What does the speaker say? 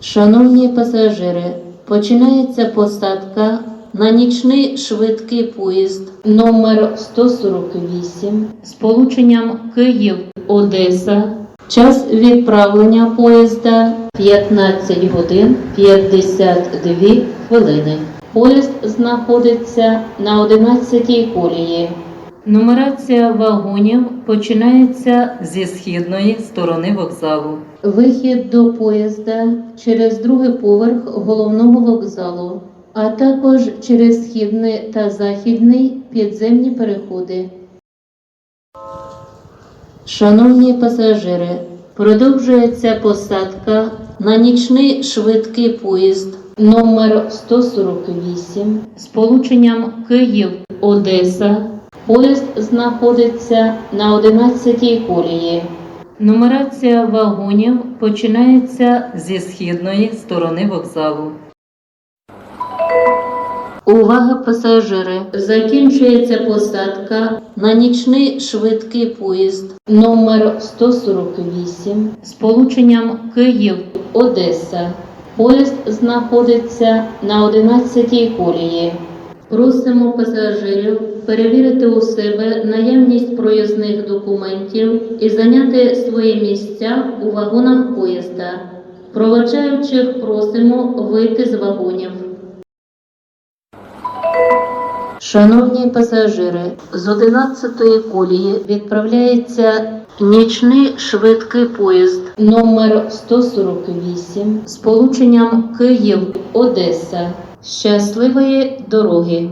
Шановні пасажири, починається посадка на нічний швидкий поїзд номер 148 з полученням Київ-Одеса. Час відправлення поїзда 15 годин 52 хвилини. Поїзд знаходиться на 11-й колії. Нумерація вагонів починається зі східної сторони вокзалу. Вихід до поїзда через другий поверх головного вокзалу, а також через східний та західний підземні переходи. Шановні пасажири, продовжується посадка на нічний швидкий поїзд номер 148 з полученням Київ-Одеса. Поїзд знаходиться на 11-й колії. Нумерація вагонів починається Зі східної сторони вокзалу. Увага пасажири! Закінчується посадка на нічний швидкий поїзд номер 148 з полученням Київ-Одеса. Поїзд знаходиться на 11-й колії. Просимо пасажирів перевірити у себе наявність проїзних документів і зайняти свої місця у вагонах поїзда. Проводжаючих просимо вийти з вагонів. Шановні пасажири, з 11-ї колії відправляється нічний швидкий поїзд номер 148 з полученням Київ-Одеса. Щасливої дороги!